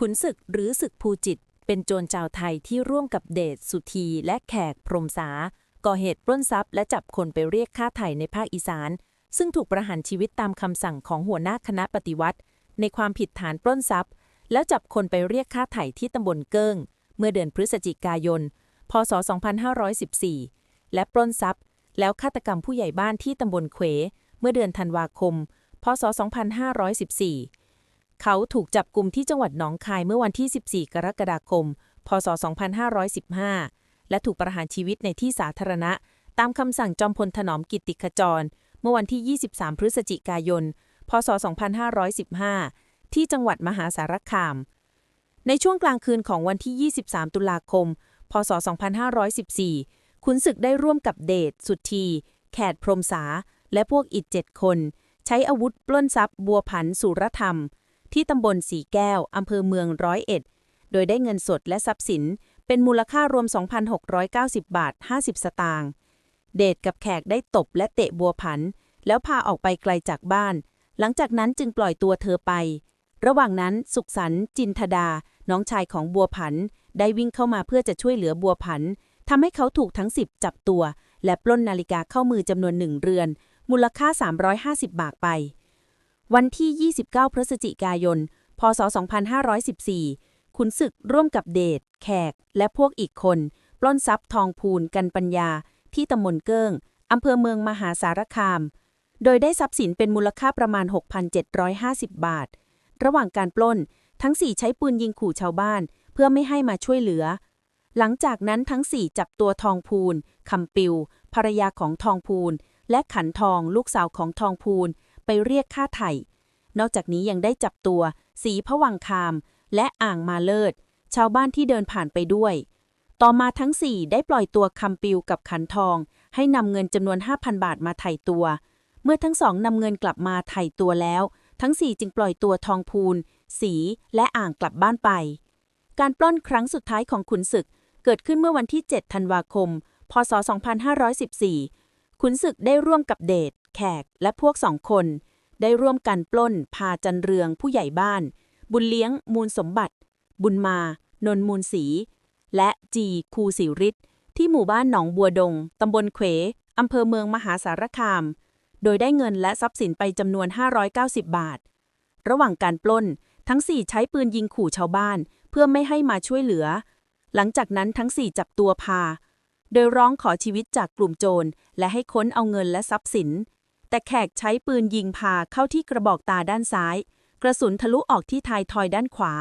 ขุนศึกหรือศึกภูจิต เป็นโจรชาวไทยที่ร่วมกับเดชสุธีและแขกพรหมสา ก่อเหตุปล้นทรัพย์และจับคนไปเรียกค่าไถ่ในภาคอีสาน ซึ่งถูกประหารชีวิตตามคำสั่งของหัวหน้าคณะปฏิวัติ ในความผิดฐานปล้นทรัพย์ แล้วจับคนไปเรียกค่าไถ่ที่ตำบลเกิ้ง เมื่อเดือนพฤศจิกายน พศ 2514 และปล้นทรัพย์ แล้วฆาตกรรมผู้ใหญ่บ้านที่ตำบลเขวเมื่อเดือนธันวาคม พศ 2514 เขาถูกจับกลุ่มที่จังหวัดหนองคายเมื่อวันที่ 14 กรกฎาคม พศ 2515 และถูกประหารชีวิตในที่สาธารณะ ตามคำสั่งจอมพลถนอมกิติขจร เมื่อวันที่ 23 พฤศจิกายน พศ 2515 ที่จังหวัดมหาสารคาม ในช่วงกลางคืนของวันที่ 23 ตุลาคม พศ 2514 ขุนศึกได้ร่วมกับเดช สุธีแขดพรหมสา และพวกอีกเจ็ดคน ใช้อาวุธปล้นทรัพย์บัวผันสุรธรรม ที่ตำบลสีแก้ว อำเภอเมืองร้อยเอ็ด โดยได้เงินสดและทรัพย์สิน เป็นมูลค่ารวม 2,690 บาท 50 สตางค์เดชกับแขกได้ตบและเตะบัวผัน แล้วพาออกไปไกลจากบ้าน หลังจากนั้นจึงปล่อยตัวเธอไป ระหว่างนั้นสุขสันต์จินทดา น้องชายของบัวผัน ได้วิ่งเข้ามาเพื่อจะช่วยเหลือบัวผันทำให้เขาถูกทั้ง10จับตัว และปล้นนาฬิกาเข้ามือจำนวนหนึ่งเรือน มูลค่า 350 บาทไป วันที่ 29 พฤศจิกายน พศ 2514 ขุนศึกร่วมกับเดช แขก และพวกอีกคน ปล้นทรัพย์ทองพูนกันปัญญา ที่ตำบลเกิ้งอำเภอเมืองมหาสารคาม โดยได้ทรัพย์สินเป็นมูลค่าประมาณ 6,750 บาท ระหว่างการปล้น ทั้งสี่ใช้ปืนยิงขู่ชาวบ้าน เพื่อไม่ให้มาช่วยเหลือ หลังจากนั้นทั้งสี่จับตัวทองพูนคำปิว ภรรยาของทองพูน และขันทองลูกสาวของทองพูน ไปเรียกค่าไถ่ นอกจากนี้ยังได้จับตัว สีพวังคาม และอ่างมาเลิศ ชาวบ้านที่เดินผ่านไปด้วย ต่อมาทั้งสี่ได้ปล่อยตัวคำปิวกับขันทอง ให้นำเงินจำนวน 5,000 บาทมาไถ่ตัว เมื่อทั้งสองนำเงินกลับมาไถ่ตัวแล้ว ทั้งสี่จึงปล่อยตัวทองพูน สีและอ่างกลับบ้านไป การปล้นครั้งสุดท้ายของขุนศึกเกิดขึ้นเมื่อวันที่ 7 ธันวาคม พศ 2514 ขุนศึกได้ร่วมกับเดช แขกและพวกสองคน ได้ร่วมกันปล้น พาจันเรืองผู้ใหญ่บ้าน บุญเลี้ยง มูลสมบัติ บุญมา นนมูลศรีและจีคูสิริศที่หมู่บ้านหนองบัวดง ตำบลเขวอำเภอเมืองมหาสารคาม โดยได้เงินและทรัพย์สินไปจำนวน 590 บาท ระหว่างการปล้น ทั้งสี่ใช้ปืนยิงขู่ชาวบ้าน เพื่อไม่ให้มาช่วยเหลือ หลังจากนั้นทั้งสี่จับตัวพา โดยร้องขอชีวิตจากกลุ่มโจร และให้ค้นเอาเงินและทรัพย์สิน แต่แขกใช้ปืนยิงพาเข้าที่กระบอกตาด้านซ้าย กระสุนทะลุออกที่ท้ายทอยด้านขวา